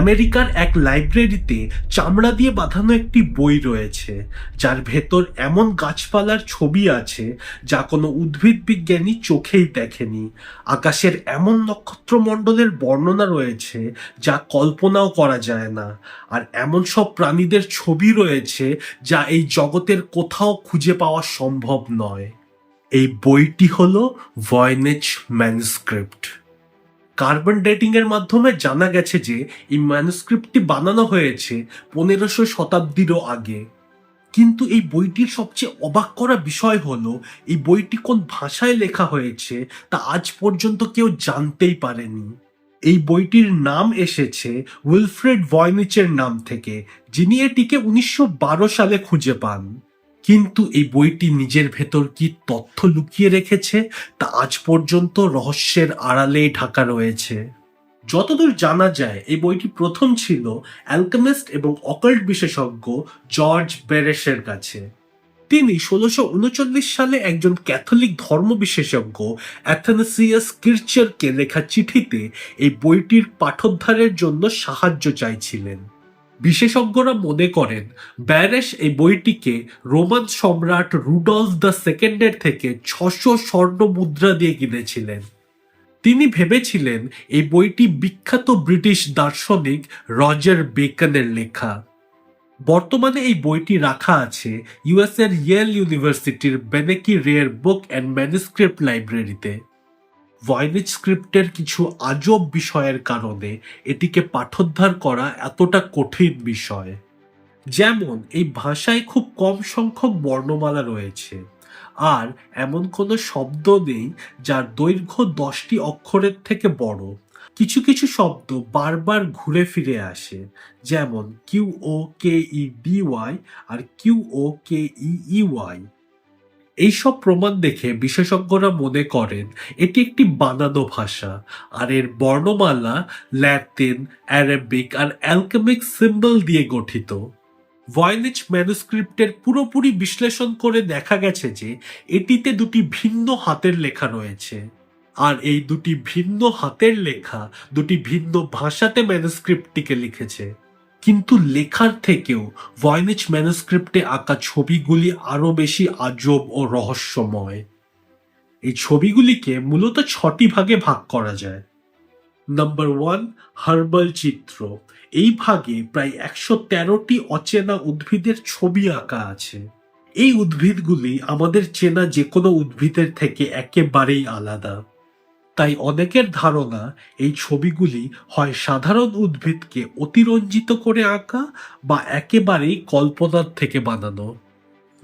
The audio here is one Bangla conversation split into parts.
আমেরিকার এক লাইব্রেরিতে চামড়া দিয়ে বাঁধানো একটি বই রয়েছে, যার ভেতর এমন গাছপালার ছবি আছে যা কোনো উদ্ভিদ বিজ্ঞানী চোখেই দেখেনি। আকাশের এমন নক্ষত্রমণ্ডলের বর্ণনা রয়েছে যা কল্পনাও করা যায় না। আর এমন সব প্রাণীদের ছবি রয়েছে যা এই জগতের কোথাও খুঁজে পাওয়া সম্ভব নয়। এই বইটি হলো ভয়নেজ ম্যানুস্ক্রিপ্ট কার্বন ডেটিং এর মাধ্যমে জানা গেছে যে, এই ম্যানুস্ক্রিপ্টটি বানানো হয়েছে পনেরোশো শতাব্দীরও আগে। কিন্তু এই বইটির সবচেয়ে অবাক করা বিষয় হলো, এই বইটি কোন ভাষায় লেখা হয়েছে তা আজ পর্যন্ত কেউ জানতেই পারেনি। এই বইটির নাম এসেছে উইলফ্রেড ভয়নিচের নাম থেকে, যিনি এটিকে উনিশশো বারো সালে খুঁজে পান। কিন্তু এই বইটি নিজের ভেতর কি তথ্য লুকিয়ে রেখেছে তা আজ পর্যন্ত রহস্যের আড়ালেই ঢাকা রয়েছে। যতদূর জানা যায়, এই বইটি প্রথম ছিল অ্যালকেমিস্ট এবং অকাল্ট বিশেষজ্ঞ জর্জ বেরেসের কাছে। তিনি ষোলোশো উনচল্লিশ সালে একজন ক্যাথলিক ধর্ম বিশেষজ্ঞ অ্যাথানাসিয়াস কির্চারকে লেখা চিঠিতে এই বইটির পাঠোদ্ধারের জন্য সাহায্য চাইছিলেন। বিশেষজ্ঞরা মনে করেন, ব্যারেশ এই বইটিকে রোমান সম্রাট রুডলফ দ্য সেকেন্ডের থেকে ছশো স্বর্ণ মুদ্রা দিয়ে কিনেছিলেন। তিনি ভেবেছিলেন এই বইটি বিখ্যাত ব্রিটিশ দার্শনিক রজার বেকনের লেখা। বর্তমানে এই বইটি রাখা আছে ইউএসএর ইয়েল ইউনিভার্সিটির Beinecke rare book and manuscript লাইব্রেরিতে। ভয়েনিজ স্ক্রিপ্টের কিছু আজব বিষয়ের কারণে এটিকে পাঠোদ্ধার করা এতটা কঠিন বিষয়। যেমন, এই ভাষায় খুব কম সংখ্যক বর্ণমালা রয়েছে, আর এমন কোনো শব্দ নেই যার দৈর্ঘ্য দশটি অক্ষরের থেকে বড়। কিছু কিছু শব্দ বারবার ঘুরে ফিরে আসে, যেমন Q O K E D Y আর Q O K E E Y এইসব প্রমাণ দেখে বিশেষজ্ঞরা মনে করেন এটি একটি বানানো ভাষা। আর এর বর্ণমালা ল্যাটিন, অ্যারাবিক আর অ্যালকেমিক সিম্বল দিয়ে গঠিত। ভয়েনিচ ম্যানুস্ক্রিপ্টের পুরোপুরি বিশ্লেষণ করে দেখা গেছে যে এটিতে দুটি ভিন্ন হাতের লেখা রয়েছে। আর এই দুটি ভিন্ন হাতের লেখা দুটি ভিন্ন ভাষাতে ম্যানুস্ক্রিপ্টটিকে লিখেছে। কিন্তু লেখার থেকেও ভয়েনিচ ম্যানুস্ক্রিপ্টে আঁকা ছবিগুলি আরও বেশি আজব ও রহস্যময়। এই ছবিগুলিকে মূলত ছটি ভাগে ভাগ করা যায়। নাম্বার ওয়ান হার্বাল চিত্র এই ভাগে প্রায় একশো তেরোটি অচেনা উদ্ভিদের ছবি আঁকা আছে। এই উদ্ভিদগুলি আমাদের চেনা যে কোনো উদ্ভিদের থেকে একেবারেই আলাদা। তাই অনেকের ধারণা এই ছবিগুলি হয় সাধারণ উদ্ভিদকে অতিরঞ্জিত করে আঁকা বা একেবারেই কল্পনার থেকে বানানো।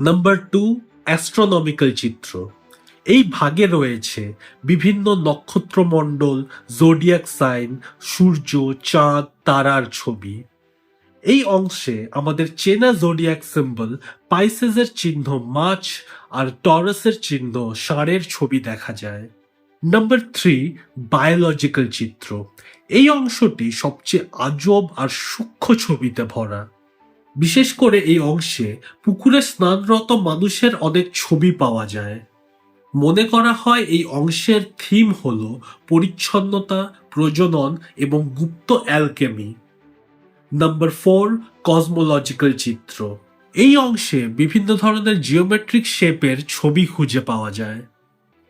নাম্বার টু অ্যাস্ট্রোনমিক্যাল চিত্র। এই ভাগে রয়েছে বিভিন্ন নক্ষত্রমণ্ডল জোডিয়াক সাইন সূর্য, চাঁদ, তারার ছবি। এই অংশে আমাদের চেনা জোডিয়াক সিম্বল পাইসেসের চিহ্ন মাছ আর টরাসের চিহ্ন ষাঁড়ের ছবি দেখা যায়। নাম্বার থ্রি বায়োলজিক্যাল চিত্র এই অংশটি সবচেয়ে আজব আর সূক্ষ্ম ছবিতে ভরা। বিশেষ করে এই অংশে পুকুরে স্নানরত মানুষের অনেক ছবি পাওয়া যায়। মনে করা হয় এই অংশের থিম হল পরিচ্ছন্নতা, প্রজনন এবং গুপ্ত অ্যালকেমি। নাম্বার ফোর কসমোলজিক্যাল চিত্র এই অংশে বিভিন্ন ধরনের জিওমেট্রিক শেপের ছবি খুঁজে পাওয়া যায়।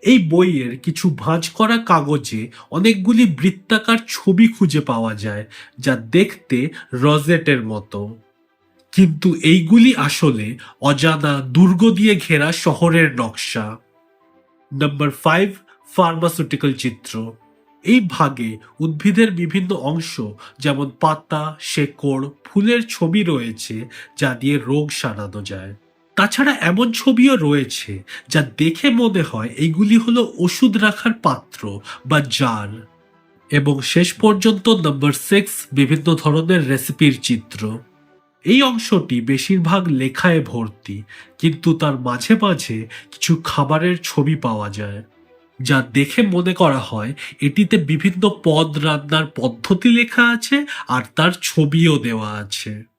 এই বইয়ের কিছু ভাঁজ করা কাগজে অনেকগুলি বৃত্তাকার ছবি খুঁজে পাওয়া যায়, যা দেখতে রজেটের মতো। কিন্তু এইগুলি আসলে অজানা, দুর্গ দিয়ে ঘেরা শহরের নকশা। নাম্বার ফাইভ, ফার্মাসিউটিক্যাল চিত্র। এই ভাগে উদ্ভিদের বিভিন্ন অংশ, যেমন পাতা, শেকড়, ফুলের ছবি রয়েছে, যা দিয়ে রোগ সারানো যায়। তাছাড়া এমন ছবিও রয়েছে যা দেখে মনে হয় এইগুলি হলো ওষুধ রাখার পাত্র বা জার। এবং শেষ পর্যন্ত নাম্বার সিক্স বিভিন্ন ধরনের রেসিপির চিত্র। এই অংশটি বেশিরভাগ লেখায় ভর্তি, কিন্তু তার মাঝে মাঝে কিছু খাবারের ছবি পাওয়া যায়, যা দেখে মনে করা হয় এটিতে বিভিন্ন পদ রান্নার পদ্ধতি লেখা আছে আর তার ছবিও দেওয়া আছে।